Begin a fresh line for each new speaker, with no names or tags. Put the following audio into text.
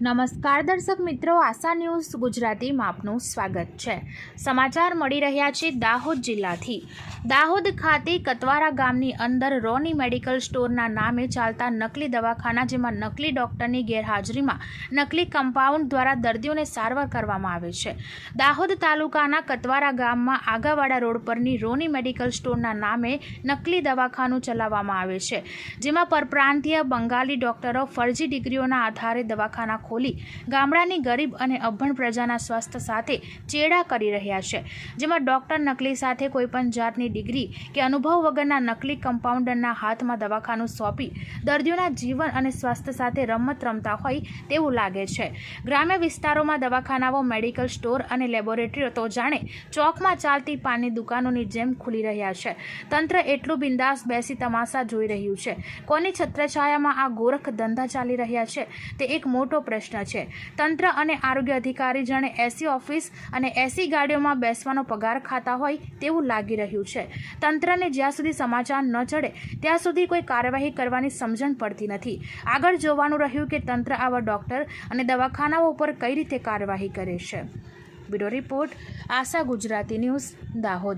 નમસ્કાર દર્શક મિત્રો, આશા ન્યૂઝ ગુજરાતીમાં આપનું સ્વાગત છે. સમાચાર મળી રહ્યા છે દાહોદ જિલ્લાથી. દાહોદ ખાતે કતવારા ગામની અંદર રોની મેડિકલ સ્ટોરના નામે ચાલતા નકલી દવાખાના જેમાં નકલી ડોક્ટરની ગેરહાજરીમાં નકલી કમ્પાઉન્ડ દ્વારા દર્દીઓને સારવાર કરવામાં આવે છે. દાહોદ તાલુકાના કતવારા ગામમાં આગાવાડા રોડ પરની રોની મેડિકલ સ્ટોરના નામે નકલી દવાખાનું ચલાવવામાં આવે છે, જેમાં પરપ્રાંતીય બંગાળી ડોક્ટરો ફરજી ડિગ્રીઓના આધારે દવાખાના ખોલી ગામડાની ગરીબ અને અભણ પ્રજાના સ્વાસ્થ્ય સાથે ચેડા કરી રહ્યા છે. જેમાં ડોક્ટર નકલી સાથે કોઈપણ જાતની ડિગ્રી કે અનુભવ વગરના નકલી કમ્પાઉન્ડરના હાથમાં દવાખાનું સોંપી દર્દીઓના જીવન અને સ્વાસ્થ્ય સાથે રમત રમતા હોય તેવું લાગે છે. ગ્રામ્ય વિસ્તારોમાં દવાખાનાઓ, મેડિકલ સ્ટોર અને લેબોરેટરીઓ તો જાણે ચોકમાં ચાલતી પાનની દુકાનોની જેમ ખુલી રહ્યા છે. તંત્ર એટલું બિંદાસ બેસી તમાશા જોઈ રહ્યું છે. કોની છત્રછાયામાં આ ગોરખ ધંધા ચાલી રહ્યા છે? તે એક મોટો પ્રશ્ન છે. તંત્ર અને આરોગ્ય અધિકારી જાણે એસી ઓફિસ અને એસી ગાડીઓમાં બેસવાનો પગાર ખાતા હોય તેવું લાગી રહ્યું છે. તંત્રને જ્યાં સુધી સમાચાર ન ચડે, ત્યાં સુધી કોઈ કાર્યવાહી કરવાની સમજણ પડતી નથી. આગળ જોવાનું રહ્યું કે તંત્ર આવા ડોક્ટર અને દવાખાનાઓ ઉપર કઈ રીતે કાર્યવાહી કરે છે. Bureau report Asha Gujarati news Dahod.